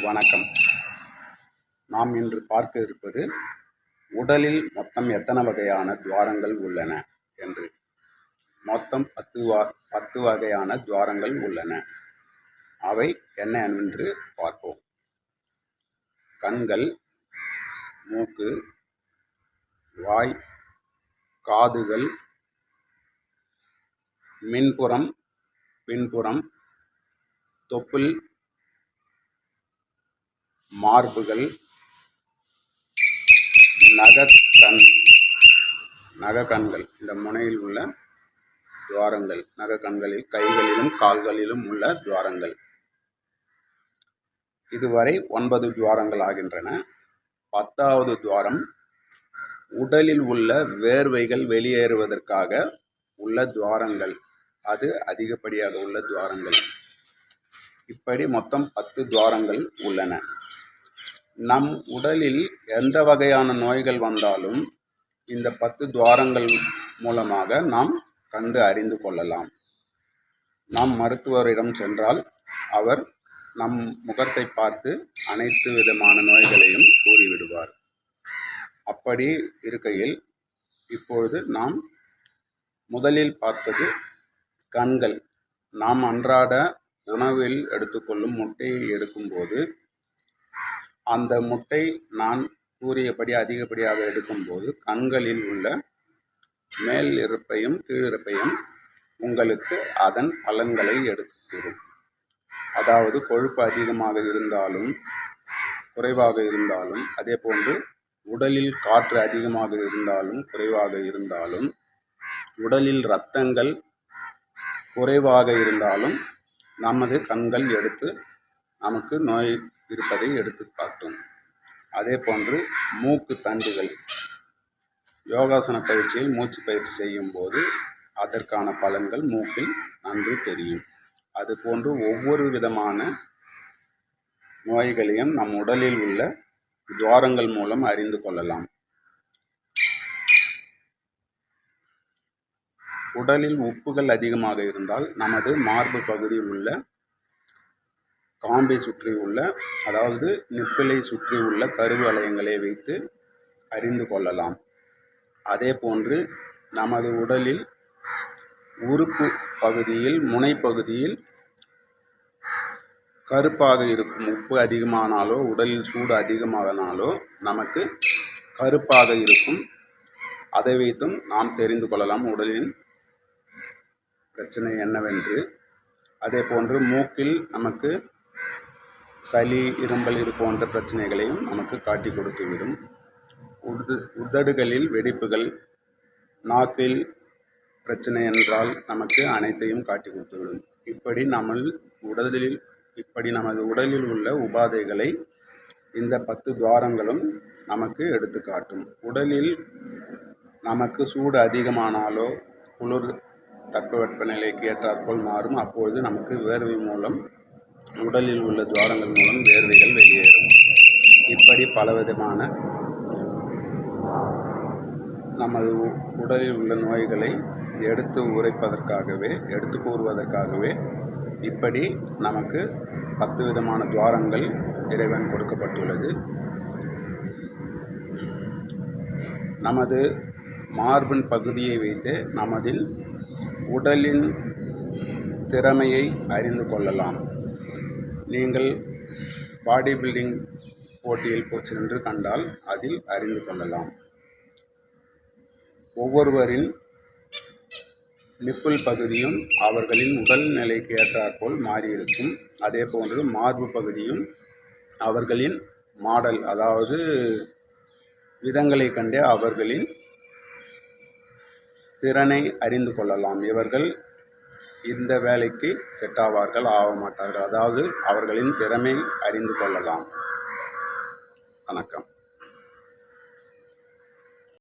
வணக்கம். நாம் இன்று பார்க்க இருப்பது உடலில் மொத்தம் எத்தனை வகையான துவாரங்கள் உள்ளன என்று. மொத்தம் பத்து வா பத்து வகையான துவாரங்கள் உள்ளன. அவை என்ன என்று பார்ப்போம். கண்கள் மூக்கு வாய் காதுகள் மின்புறம் பின்புறம் தொப்புள் மார்புகள் நகக்கண் நகக்கண்கள் இந்த முனையில் உள்ள துவாரங்கள் நகக்கண்களில் கைகளிலும் கால்களிலும் உள்ள துவாரங்கள். இதுவரை ஒன்பது துவாரங்கள் ஆகின்றன. பத்தாவது துவாரம் உடலில் உள்ள வேர்வைகள் வெளியேறுவதற்காக உள்ள துவாரங்கள். அது அதிகப்படியாக உள்ள துவாரங்கள். இப்படி மொத்தம் பத்து துவாரங்கள் உள்ளன. நம் உடலில் எந்த வகையான நோய்கள் வந்தாலும் இந்த பத்து துவாரங்கள் மூலமாக நாம் கண்டு அறிந்து கொள்ளலாம். நாம் மருத்துவரிடம் சென்றால் அவர் நம் முகத்தை பார்த்து அனைத்து விதமான நோய்களையும் கூறிவிடுவார். அப்படி இருக்கையில் இப்பொழுது நாம் முதலில் பார்ப்பது கண்கள். நாம் அன்றாட உணவில் எடுத்துக்கொள்ளும் முட்டையை எடுக்கும்போது அந்த முட்டை நான் கூறியபடி அதிகப்படியாக எடுக்கும்போது கண்களில் உள்ள மேல் இருப்பையும் கீழிருப்பையும் உங்களுக்கு அதன் பலன்களை எடுத்து அதாவது கொழுப்பு அதிகமாக இருந்தாலும் குறைவாக இருந்தாலும் அதே போன்று உடலில் காற்று அதிகமாக இருந்தாலும் குறைவாக இருந்தாலும் உடலில் இரத்தங்கள் குறைவாக இருந்தாலும் நமது கண்கள் எடுத்து நமக்கு நோய் இருப்பதை எடுத்து காட்டும். அதே போன்று மூக்கு தண்டுகள். யோகாசன பயிற்சியில் மூச்சு பயிற்சி செய்யும் போது அதற்கான பலன்கள் மூக்கில் நன்கு தெரியும். அது போன்று ஒவ்வொரு விதமான நோய்களையும் நம் உடலில் உள்ள துவாரங்கள் மூலம் அறிந்து கொள்ளலாம். உடலில் உப்புகள் அதிகமாக இருந்தால் நமது மார்பு பகுதியில் உள்ள காம்பை சுற்றி உள்ள அதாவது நிப்பிலை சுற்றி உள்ள கருவளையங்களை வைத்து அறிந்து கொள்ளலாம். அதே போன்று நமது உடலில் உறுப்பு பகுதியில் முனைப்பகுதியில் கருப்பாக இருக்கும் உப்பு அதிகமானாலோ உடலில் சூடு அதிகமானாலோ நமக்கு கருப்பாக இருக்கும். அதை வைத்தும் நாம் தெரிந்து கொள்ளலாம் உடலின் பிரச்சனை என்னவென்று. அதே போன்று மூக்கில் நமக்கு சளி இரும்பல் இது போன்ற பிரச்சனைகளையும் நமக்கு காட்டி கொடுத்துவிடும் உது உதடுகளில் வெடிப்புகள் நாக்கில் பிரச்சனை என்றால் நமக்கு அனைத்தையும் காட்டி கொடுத்துவிடும் இப்படி நம்ம உடலில் இப்படி நமது உடலில் உள்ள உபாதைகளை இந்த பத்து துவாரங்களும் நமக்கு எடுத்து காட்டும். உடலில் நமக்கு சூடு அதிகமானாலோ குளிர் தட்பவெப்பநிலைக்கு ஏற்றாற்போல் மாறும். அப்பொழுது நமக்கு வேர்வை மூலம் உடலில் உள்ள துவாரங்கள் மூலம் வேர்வைகள் வெளியேறும். இப்படி பலவிதமான நமது உடலில் உள்ள நோய்களை எடுத்து உரைப்பதற்காகவே எடுத்து கூறுவதற்காகவே இப்படி நமக்கு பத்து விதமான துவாரங்கள் இறைவன் கொடுக்கப்பட்டுள்ளது. நமது மார்பின் பகுதியை வைத்து நமதில் உடலின் திறமையை அறிந்து கொள்ளலாம். நீங்கள் பாடி பில்டிங் போட்டியில் சென்று கண்டால் அதில் அறிந்து கொள்ளலாம். ஒவ்வொருவரின் நிப்பிள் பகுதியும் அவர்களின் உடல் நிலைக்கு ஏற்றாற்போல் மாறியிருக்கும். அதே போன்று மார்பு பகுதியும் அவர்களின் மாடல் அதாவது விதங்களை கண்டே அவர்களின் திறனை அறிந்து கொள்ளலாம். இவர்கள் இந்த வேலைக்கு செட் ஆவார்கள் ஆக மாட்டார்கள். அதாவது அவர்களின் திறமை அறிந்து கொள்ளலாம். வணக்கம்.